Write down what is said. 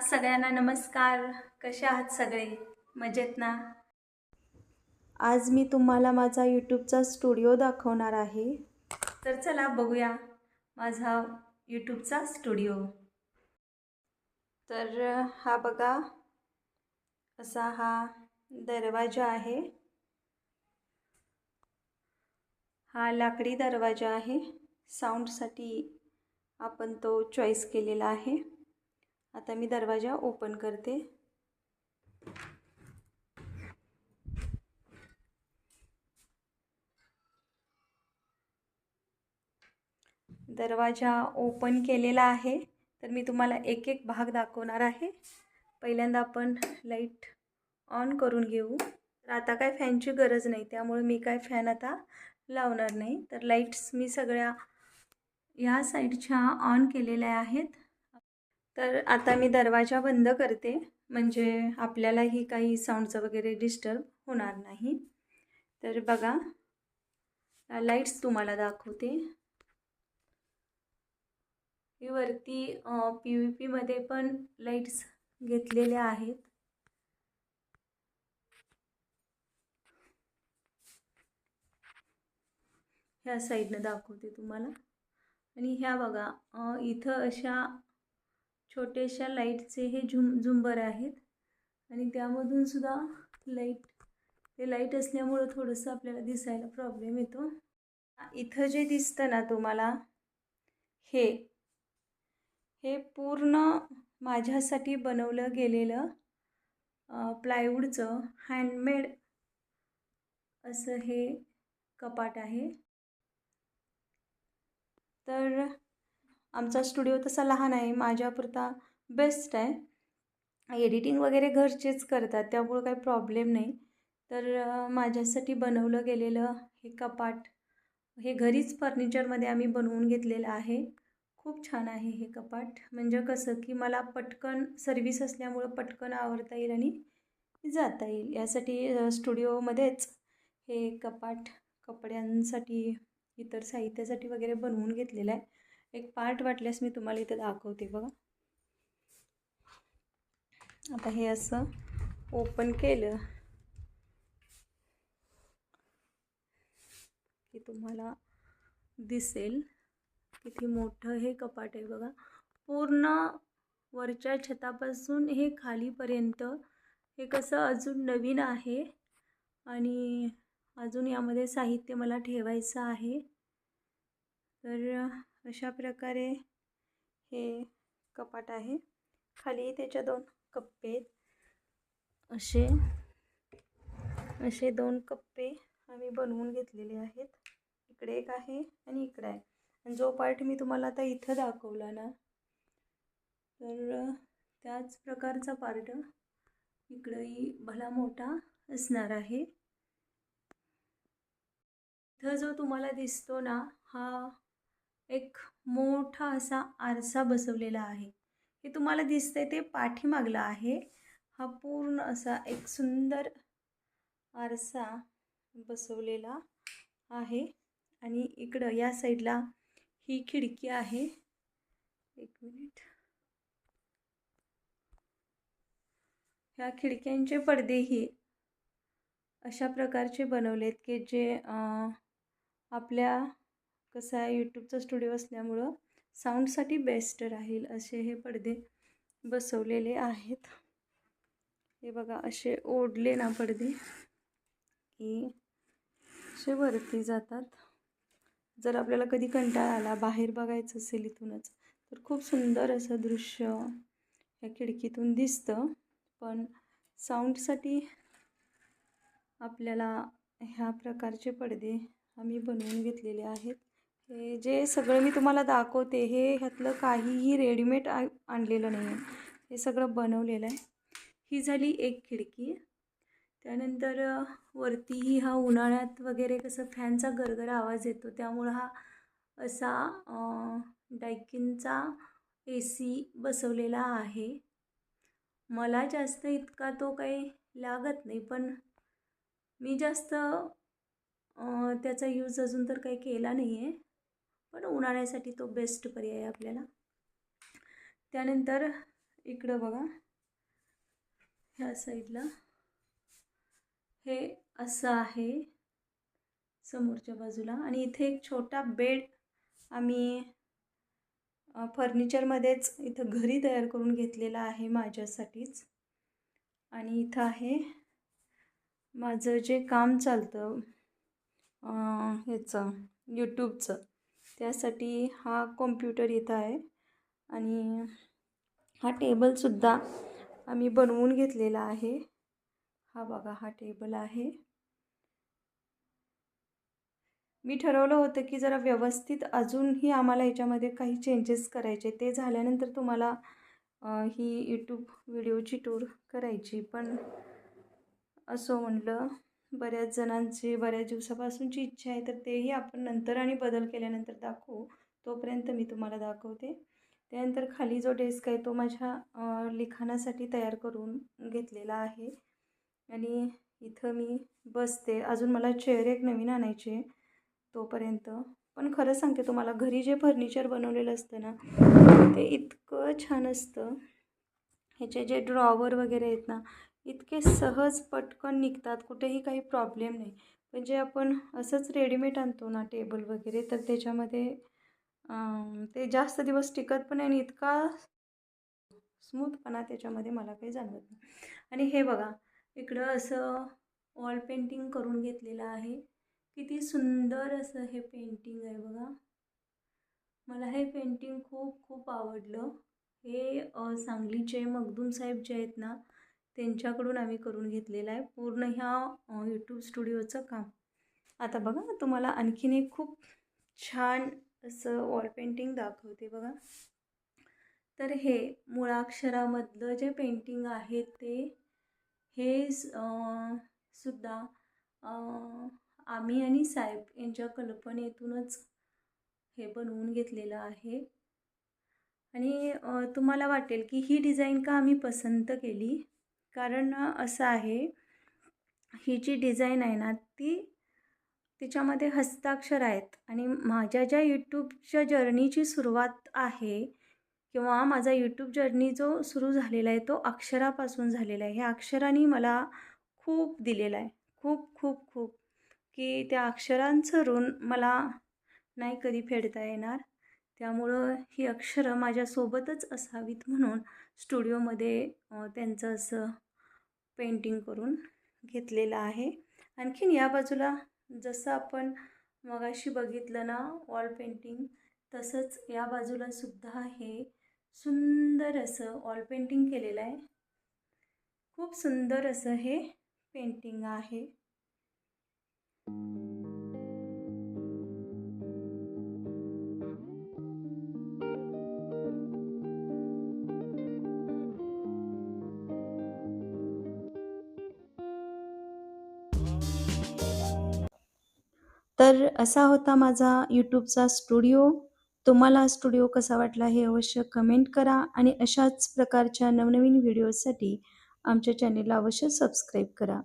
सगळ्यांना नमस्कार. कसे आहात सगळे? मजेत ना? आज मी तुम्हाला माझा यूट्यूबचा स्टुडिओ दाखवणार आहे. तर चला बघूया माझा यूट्यूबचा स्टुडिओ. तर हा बघा. असा हा दरवाजा आहे. हा लाकडी दरवाजा आहे. साऊंडसाठी आपण तो चॉईस केलेला आहे. आता मी दरवाजा ओपन करते. दरवाजा ओपन केलेला आहे. तर मी तुम्हाला एक एक भाग दाखवणार आहे. पहिल्यांदा आपण लाइट ऑन करून घेऊ. तर आता काय फॅनची गरज नाही त्यामुळे मी काय फॅन आता लावणार नाही. तर लाईट्स मी सगळ्या ह्या साईडच्या ऑन केलेल्या आहेत. तर आता मी दरवाजा बंद करते. म्हणजे आपल्यालाही काही साऊंडचं वगैरे डिस्टर्ब होणार नाही. तर बघा लाईट्स तुम्हाला दाखवते. ही वरती पी व्ही पीमध्ये पण लाईट्स घेतलेल्या आहेत. ह्या साईडनं दाखवते तुम्हाला. आणि ह्या बघा इथं अशा छोट्याशा लाईटचे हे झुम झुंबर आहेत. आणि त्यामधून सुद्धा लाइट ते लाइट असल्यामुळं थोडंसं आपल्याला दिसायला प्रॉब्लेम येतो. इथं जे दिसतं ना तुम्हाला हे हे पूर्ण माझ्यासाठी बनवलं गेलेलं प्लायवूडचं हँडमेड असं हे कपाट आहे. तर आमचा स्टुडिओ तसा लहान आहे माझ्यापुरता बेस्ट आहे. एडिटिंग वगैरे घरचेच करतात त्यामुळं काही प्रॉब्लेम नाही. तर माझ्यासाठी बनवलं गेलेलं हे कपाट हे घरीच फर्निचरमध्ये आम्ही बनवून घेतलेलं आहे. खूप छान आहे हे कपाट. म्हणजे कसं की मला पटकन सर्विस असल्यामुळं पटकन आवरता येईल आणि जाता येईल. यासाठी स्टुडिओमध्येच हे कपाट कपड्यांसाठी इतर साहित्यासाठी वगैरे बनवून घेतलेलं आहे. एक पार्ट वाटल्यास मी तुम्हाला इथं दाखवते बघा. आता हे असं ओपन केलं की तुम्हाला दिसेल किती मोठं हे कपाट आहे बघा. पूर्ण वरच्या छतापासून हे खालीपर्यंत हे कसं अजून नवीन आहे आणि अजून यामध्ये साहित्य मला ठेवायचं आहे. तर अशा प्रकारे हे कपाट आहे. खाली त्याच्या दोन कप्पे आहेत. असे असे दोन कप्पे आम्ही बनवून घेतलेले आहेत. इकडे एक आहे आणि इकडे आहे. आणि जो पार्ट मी तुम्हाला आता इथं दाखवला ना तर त्याच प्रकारचा पार्ट इकडंही भला मोठा असणार आहे. इथं जो तुम्हाला दिसतो ना हा एक मोठा असा आरसा बसवलेला आहे. हे तुम्हाला दिसतंय ते पाठीमागला आहे. हा पूर्ण असा एक सुंदर आरसा बसवलेला आहे. आणि इकडं या साईडला ही खिडकी आहे. एक मिनिट. ह्या खिडक्यांचे पडदेही अशा प्रकारचे बनवलेत की जे आपल्या कसं आहे यूट्यूबचा स्टुडिओ असल्यामुळं साऊंडसाठी बेस्ट राहील असे हे पडदे बसवलेले आहेत. हे बघा असे ओढले ना पडदे की असे वरती जातात. जर आपल्याला कधी कंटाळा आला बाहेर बघायचं असेल इथूनच तर खूप सुंदर असं दृश्य या खिडकीतून दिसतं. पण साऊंडसाठी आपल्याला ह्या प्रकारचे पडदे आम्ही बनवून घेतलेले आहेत. हे जे सगळं मी तुम्हाला दाखवते हे ह्यातलं काहीही रेडीमेड आ आणलेलं नाही आहे हे सगळं बनवलेलं आहे. ही झाली एक खिडकी. त्यानंतर वरतीही हा उन्हाळ्यात वगैरे कसं फॅनचा गरगर आवाज येतो त्यामुळं हा असा डायकिनचा ए सी बसवलेला आहे. मला जास्त इतका तो काही लागत नाही पण मी जास्त त्याचा यूज अजून तर काही केला नाही आहे पण उन्हाळ्यासाठी तो बेस्ट पर्याय आपल्याला. त्यानंतर इकडं बघा. ह्या साईडला हे असं आहे. समोरच्या बाजूला. आणि इथे एक छोटा बेड आम्ही फर्निचरमध्येच इथं घरी तयार करून घेतलेला आहे माझ्यासाठीच. आणि इथं आहे माझं जे काम चालतं ह्याचं यूट्यूबचं त्यासाठी हा कॉम्प्युटर इथं आहे. आणि हा टेबलसुद्धा आम्ही बनवून घेतलेला आहे. हा बघा हा टेबल आहे. मी ठरवलं होतं की जरा व्यवस्थित अजूनही आम्हाला याच्यामध्ये काही चेंजेस करायचे. ते झाल्यानंतर तुम्हाला ही यूट्यूब व्हिडिओची टूर करायची. पण असं म्हणलं बऱ्याच जणांची बऱ्याच दिवसापासूनची इच्छा आहे तर तेही आपण नंतर आणि बदल केल्यानंतर दाखवू. तोपर्यंत मी तुम्हाला दाखवते. त्यानंतर खाली जो डेस्क आहे तो माझ्या लिखाणासाठी तयार करून घेतलेला आहे. आणि इथं मी बसते. अजून मला चेअर एक नवीन आणायची आहे तोपर्यंत. पण खरं सांगते तुम्हाला घरी जे फर्निचर बनवलेलं असतं ना ते इतकं छान असतं. ह्याचे जे ड्रॉवर वगैरे आहेत ना इतके सहज पटकन निघतात कुठेही काही प्रॉब्लेम नाही. पण जे आपण असंच रेडीमेड आणतो ना टेबल वगैरे तर त्याच्यामध्ये ते जास्त दिवस टिकत पण आणि इतका स्मूथपणा त्याच्यामध्ये मला काही जाणवत नाही. आणि हे बघा इकडं असं वॉल पेंटिंग करून घेतलेलं आहे. किती सुंदर असं हे पेंटिंग आहे बघा. मला हे पेंटिंग खूप खूप आवडलं. हे सांगलीचे मखदूम साहेब जे आहेत ना त्यांच्याकडून आम्ही करून घेतलेलं आहे पूर्ण ह्या यूट्यूब स्टुडिओचं काम. आता बघा तुम्हाला आणखीन एक खूप छान असं वॉल पेंटिंग दाखवते बघा. तर हे मुळाक्षरामधलं जे पेंटिंग आहे ते हे सुद्धा आम्ही आणि साहेब यांच्या कल्पनेतूनच हे बनवून घेतलेलं आहे. आणि तुम्हाला वाटेल की ही डिझाईन का आम्ही पसंत केली? कारण असं आहे ही जी डिझाईन आहे ना ती तिच्यामध्ये हस्ताक्षर आहेत. आणि माझ्या ज्या यूट्यूबच्या जर्नीची सुरुवात आहे किंवा माझा यूट्यूब जर्नी जो सुरू झालेला आहे तो अक्षरापासून झालेला आहे. ह्या अक्षरांनी मला खूप दिलेला आहे. खूप खूप खूप. की त्या अक्षरांचं ऋण मला नाही कधी फेडता येणार. त्यामुळं ही अक्षरं माझ्यासोबतच असावीत म्हणून स्टुडिओमध्ये त्यांचं असं पेंटिंग करून घेतलेलं आहे. आणखीन या बाजूला जसं आपण मगाशी बघितलं ना वॉल पेंटिंग तसंच या बाजूला सुद्धा हे सुंदर असं वॉल पेंटिंग केलेलं आहे. खूप सुंदर असं हे पेंटिंग आहे. तर असा होता माझा यूट्यूबचा स्टुडिओ तुम्हाला हा स्टुडिओ कसा वाटला हे अवश्य कमेंट करा आणि अशाच प्रकारच्या नवनवीन व्हिडिओसाठी आमच्या चॅनेलला अवश्य सबस्क्राईब करा.